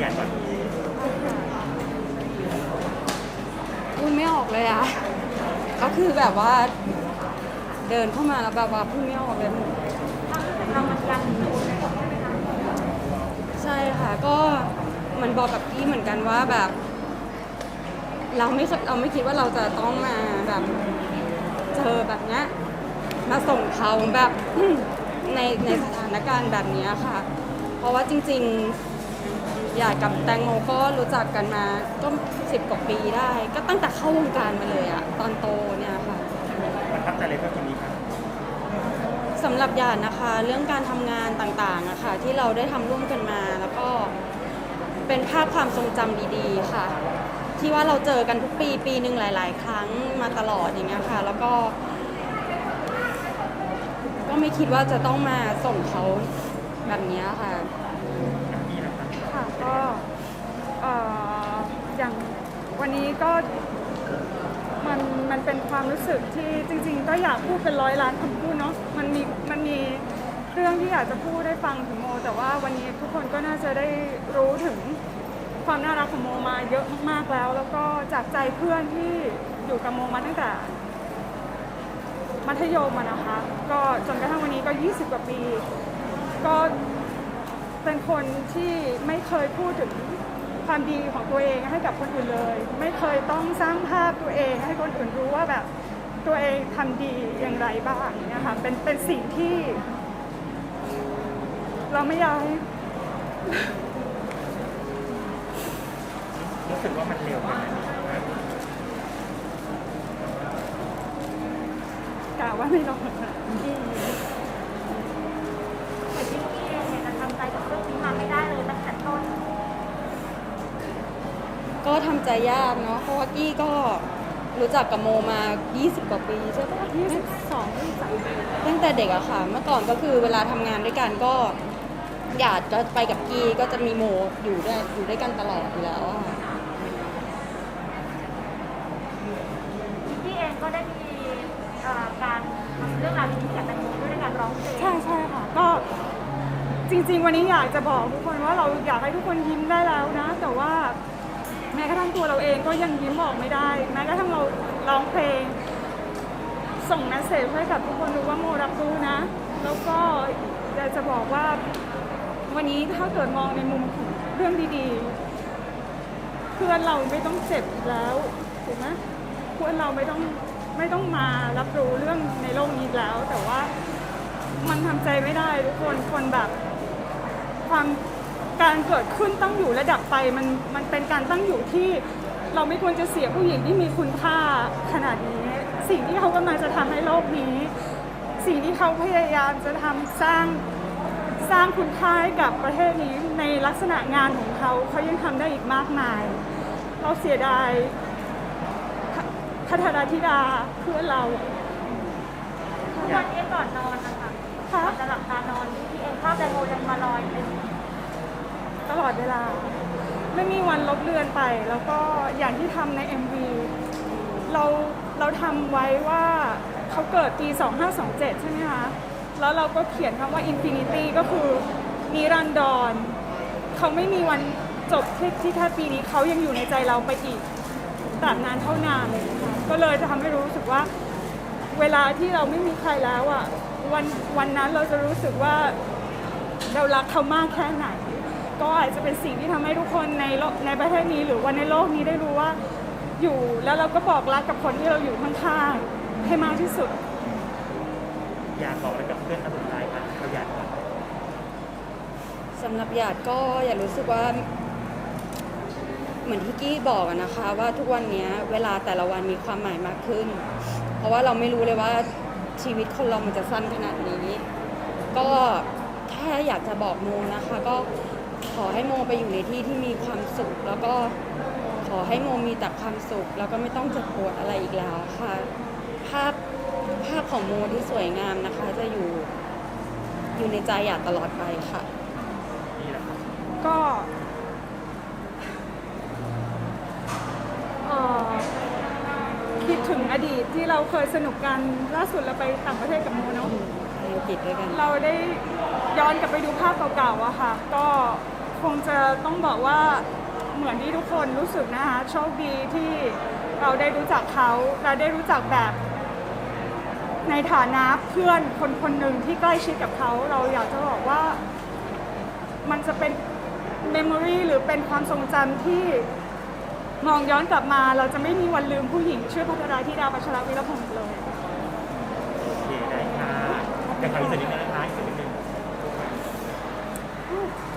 หยัดก่อนพูดไม่ออกเลยอะก็คือแบบว่า เดินเข้ามาแล้วแบบว่าพูดไม่ออกเลยเรามันยังอยู่ใช่ค่ะก็เหมันบอกกับพี่เหมือนกันว่าแบบ เราไม่เคยเราไม่คิดว่าเราจะต้องมาแบบเจอแบบเนี้ยมาส่งเขาแบบ ในในสถานการณ์แบบเนี้ยค่ะ เพราะว่าจริง ๆ อยากกับแตงโมก็รู้จักกันมาก็สิบกว่าปีได้ ก็ตั้งแต่เข้าวงการมาเลยอะตอนโตเนี่ยค่ะ ประทับใจเลยเพื่อนคนนี้ครับสำหรับหยาดนะคะ เรื่องการทำงานต่างๆอะค่ะ ที่เราได้ทำร่วมกันมา แล้วก็เป็นภาพความทรงจำดีๆค่ะ ที่ว่าเราเจอกันทุกปีปีหนึ่งหลาย ๆ ครั้งมาตลอดอย่างเงี้ยค่ะ แล้วก็ ก็ไม่คิดว่าจะต้องมาส่งเขาแบบเนี้ยค่ะ นี่นะครับ ค่ะก็เอ่ออย่างวันนี้ ก็มันมันเป็นความรู้สึกที่จริง ๆ ก็อยากพูดเป็นร้อยล้านคำพูดเนาะมันมีมันมีเรื่องที่อยากจะพูดได้ฟังถึงโม แต่ว่าวันนี้ทุกคนก็น่าจะได้รู้ถึงความน่ารักของโมมาเยอะมากๆแล้ว แล้วก็จากใจเพื่อนที่อยู่กับโมมาตั้งแต่มัธยมนะคะ ก็จนกระทั่งวันนี้ก็ 20 กว่าปี ก็เป็นคนที่ไม่เคยพูดถึง ความดีของตัวเองให้กับคนอื่นเลย ไม่เคยต้องสร้างภาพตัวเองให้คนอื่นรู้ว่าแบบตัวเองทำดีอย่างไรบ้างเนี่ยค่ะเป็นเป็นสิ่งที่ เราไม่อยากให้รู้สึกว่ามันเร็วไปไหมกล่าวว่าไม่รอด ก็ทำใจยากเนาะเพราะว่ากี้ก็รู้จักกับโมมา 20 กว่าปีใช่ปะ22 23ปีตั้งแต่เด็กอะค่ะ เมื่อก่อนก็คือเวลาทำงานด้วยกันก็หยาดก็ไปกับกี้ก็จะมีโมอยู่ด้วยอยู่ด้วยกันตลอดอยู่แล้วอะค่ะ พี่เองก็ได้มีเอ่อการทำเรื่องราวดีๆกับแตงโมด้วยในการร้องเพลงใช่ใช่ค่ะ ก็จริง ๆ วันนี้อยากจะบอกทุกคนว่าเราอยากให้ทุกคนยิ้มได้แล้วนะ แต่ว่า แม้กระทั่งตัวเราเองก็ยังยิ้มออกไม่ได้ แม้กระทั่งเราร้องเพลง ส่งแมสเซจให้กับทุกคนรู้ว่าโมรับรู้นะ แล้วก็อยากจะบอกว่า วันนี้ถ้าเกิดมองในมุมของเรื่องดีๆ เพื่อนเราไม่ต้องเจ็บแล้วถูกไหมเพื่อนเราไม่ต้องไม่ต้องมารับรู้เรื่องในโลกนี้แล้ว แต่ว่ามันทำใจไม่ได้ทุกคนคนแบบความ การเกิดขึ้นตั้งอยู่และดับไปมันมันเป็นการตั้งอยู่ที่เราไม่ควรจะเสียผู้หญิงที่มีคุณค่าขนาดนี้ สิ่งที่เขากำลังจะทำให้โลกนี้ สิ่งที่เขาพยายามจะทำสร้างสร้างคุณค่าให้กับประเทศนี้ในลักษณะงานของเขาเขายังทำได้อีกมากมาย เราเสียดายพพัทรธิดาเพื่อนเราทุกวันนี้ก่อนนอนนะคะค่ะก่อนจะหลับตานอนพี่เองภาพแตงโมยังมาลอยเป็นตล อดเวลา ไม่มีวันลบเลือนไป แล้วก็อย่างที่ทำใน MV เราเราทำไว้ว่าเขาเกิดปี 2527 ใช่ไหมคะ แล้วเราก็เขียนคำว่า Infinity ก็คือนิรันดรเขาไม่มีวันจบที่ที่แค่ปีนี้เขายังอยู่ในใจเราไปอีกตราบนานเท่านานเลยนะคะก็เลยจะทำให้รู้สึกว่า เวลาที่เราไม่มีใครแล้วอะวันวันนั้นเราจะรู้สึกว่าเรารักเขามากแค่ไหน ก็อาจจะเป็นสิ่งที่ทำให้ทุกคนในในประเทศนี้หรือว่าในโลกนี้ได้รู้ว่าอยู่แล้วเราก็บอกรักกับคนที่เราอยู่ข้างๆให้มากที่สุด อยากบอกอะไรกับเพื่อนคนสุดท้ายครับเขาอยากสำหรับหยาดก็อย่ารู้สึกว่า เหมือนที่กี้บอกนะคะ ว่าทุกวันนี้เวลาแต่ละวันมีความหมายมากขึ้น เพราะว่าเราไม่รู้เลยว่าชีวิตคนเรามันจะสั้นขนาดนี้ ก็แค่อยากจะบอกโมนะคะ ก็ ขอให้โมไปอยู่ในที่ที่มีความสุข แล้วก็ขอให้โมมีแต่ความสุข แล้วก็ไม่ต้องเจ็บปวดอะไรอีกแล้วค่ะ ภาพภาพของโมที่สวยงามนะคะ จะอยู่อยู่ในใจหยาดตลอดไปค่ะ นี่แหละครับก็เอ่อคิดถึงอดีตที่เราเคยสนุกกันล่าสุดเราไปต่างประเทศกับโมเนาะ ไปอังกฤษด้วยกัน เราได้ย้อนกลับไปดูภาพเก่าๆอะค่ะ ก็ คงจะต้องบอกว่าเหมือนที่ทุกคนรู้สึกนะคะโชคดีที่เราได้รู้จักเขาเราได้รู้จักแบบ ในฐานะเพื่อนคนคนหนึ่งที่ใกล้ชิดกับเขา เราอยากจะบอกว่ามันจะเป็นเมมโมรีหรือเป็นความทรงจำที่มองย้อนกลับมา เราจะไม่มีวันลืมผู้หญิงชื่อพัทราธิดาปัชรวิรพงศ์เลย โอเคได้ค่ะแต่ขออีกสักนิดนึงนะคะอีกสักนิดนึง